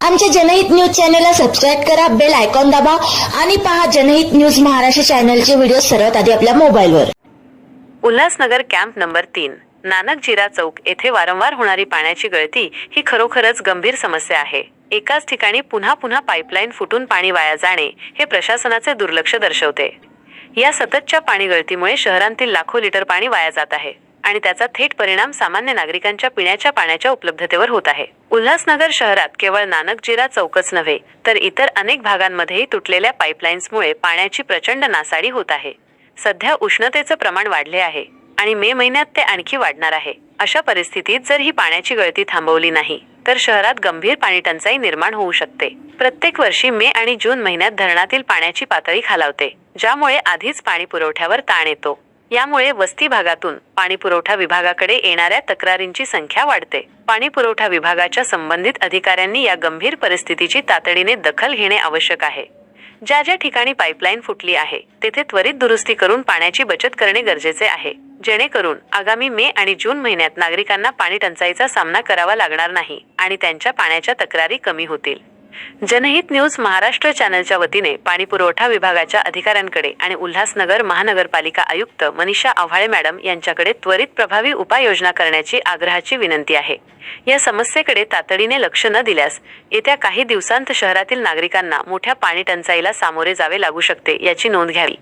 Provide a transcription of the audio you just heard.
आमच्या जनहित न्यूज चॅनलला सबस्क्राईब करा बेल आयकॉन दाबा आणि पहा जनहित न्यूज महाराष्ट्र चॅनलचे व्हिडिओ सर्वात आधी आपल्या मोबाईलवर. उल्हासनगर कॅम्प नंबर तीन नानक जिरा चौक येथे वारंवार होणारी पाण्याची गळती ही खरोखरच गंभीर समस्या आहे. एकाच ठिकाणी पुन्हा पुन्हा पाईपलाईन फुटून पाणी वाया जाणे हे प्रशासनाचे दुर्लक्ष दर्शवते. या सततच्या पाणी गळतीमुळे शहरांतील लाखो लिटर पाणी वाया जात आहे. आणि त्याचा थेट परिणाम सामान्य नागरिकांच्या पिण्याच्या पाण्याच्या उपलब्धतेवर होत आहे. उल्हासनगर शहरात केवळ नानकजिरा चौकच नव्हे तर इतर अनेक भागांमध्येही तुटलेल्या पाईपलाईन्समुळे पाण्याची प्रचंड नासाडी होत आहे. सध्या उष्णतेचं प्रमाण वाढले आहे आणि मे महिन्यात ते आणखी वाढणार आहे. अशा परिस्थितीत जर ही पाण्याची गळती थांबवली नाही तर शहरात गंभीर पाणी टंचाई निर्माण होऊ शकते. प्रत्येक वर्षी मे आणि जून महिन्यात धरणातील पाण्याची पातळी खालावते ज्यामुळे आधीच पाणी पुरवठ्यावर ताण येतो. यामुळे वस्ती भागातून पाणी पुरवठा विभागाकडे येणाऱ्या तक्रारींची संख्या वाढते. पाणी पुरवठा विभागाच्या संबंधित अधिकाऱ्यांनी या गंभीर परिस्थितीची तातडीने दखल घेणे आवश्यक आहे. ज्या ज्या ठिकाणी पाईपलाईन फुटली आहे तेथे त्वरित दुरुस्ती करून पाण्याची बचत करणे गरजेचे आहे. जेणेकरून आगामी मे आणि जून महिन्यात नागरिकांना पाणी टंचाईचा सामना करावा लागणार नाही आणि त्यांच्या पाण्याच्या तक्रारी कमी होतील. जनहित न्यूज महाराष्ट्र चॅनलच्या वतीने पाणी पुरवठा विभागाच्या अधिकाऱ्यांकडे आणि उल्हासनगर महानगरपालिका आयुक्त मनीषा आव्हाळे मॅडम यांच्याकडे त्वरित प्रभावी उपाययोजना करण्याची आग्रहाची विनंती आहे. या समस्येकडे तातडीने लक्ष न दिल्यास येत्या काही दिवसांत शहरातील नागरिकांना मोठ्या पाणी टंचाईला सामोरे जावे लागू शकते याची नोंद घ्यावी.